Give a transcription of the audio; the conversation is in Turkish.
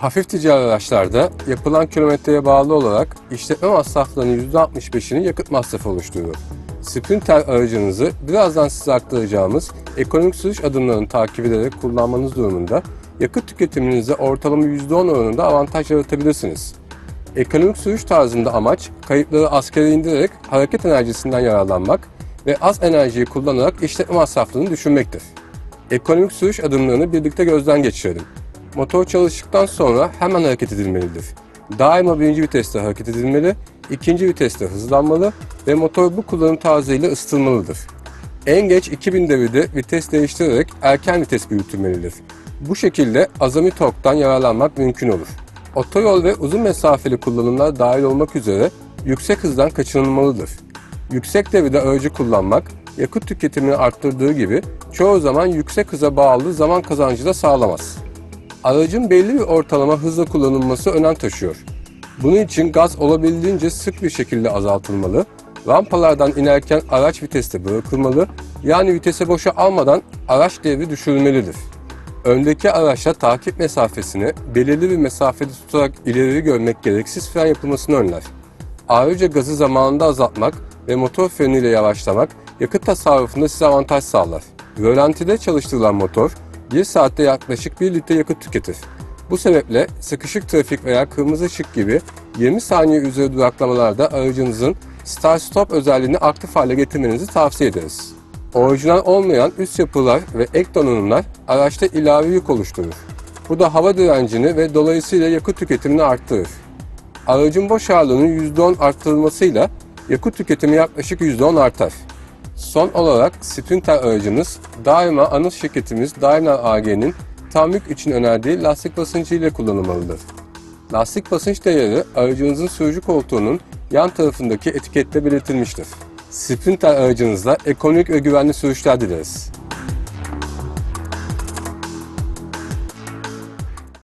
Hafif ticari araçlarda yapılan kilometreye bağlı olarak işletme masraflarının %65'ini yakıt masrafı oluşturuyor. Sprinter aracınızı birazdan size aktaracağımız ekonomik sürüş adımlarını takip ederek kullanmanız durumunda yakıt tüketiminizde ortalama %10 oranında avantaj yaratabilirsiniz. Ekonomik sürüş tarzında amaç kayıpları askere indirerek hareket enerjisinden yararlanmak ve az enerjiyi kullanarak işletme masraflarını düşürmektir. Ekonomik sürüş adımlarını birlikte gözden geçirelim. Motor çalıştıktan sonra hemen hareket edilmelidir. Daima birinci viteste hareket edilmeli, ikinci viteste hızlanmalı ve motor bu kullanım tarzıyla ısıtılmalıdır. En geç 2000 devirde vites değiştirerek erken vites büyütülmelidir. Bu şekilde azami torktan yararlanmak mümkün olur. Otoyol ve uzun mesafeli kullanımlar dahil olmak üzere yüksek hızdan kaçınılmalıdır. Yüksek devirde aracı kullanmak, yakıt tüketimini arttırdığı gibi çoğu zaman yüksek hıza bağlı zaman kazancı da sağlamaz. Aracın belli bir ortalama hızla kullanılması önem taşıyor. Bunun için gaz olabildiğince sık bir şekilde azaltılmalı, rampalardan inerken araç viteste bırakılmalı, yani vitese boşa almadan araç devri düşürülmelidir. Öndeki araçla takip mesafesini belirli bir mesafede tutarak ileri görmek gereksiz fren yapılmasını önler. Ayrıca gazı zamanında azaltmak ve motor freniyle yavaşlamak yakıt tasarrufunda size avantaj sağlar. Rölantide çalıştırılan motor 1 saatte yaklaşık 1 litre yakıt tüketir. Bu sebeple sıkışık trafik veya kırmızı ışık gibi 20 saniye üzeri duraklamalarda aracınızın Start Stop özelliğini aktif hale getirmenizi tavsiye ederiz. Orijinal olmayan üst yapılar ve ek donanımlar araçta ilave yük oluşturur. Bu da hava direncini ve dolayısıyla yakıt tüketimini arttırır. Aracın boş ağırlığının %10 arttırılmasıyla yakıt tüketimi yaklaşık %10 artar. Son olarak Sprinter aracımız daima ana şirketimiz Daimler AG'nin tam yük için önerdiği lastik basıncı ile kullanılmalıdır. Lastik basınç değeri aracınızın sürücü koltuğunun yan tarafındaki etikette belirtilmiştir. Sprinter aracınızla ekonomik ve güvenli sürüşler dileriz.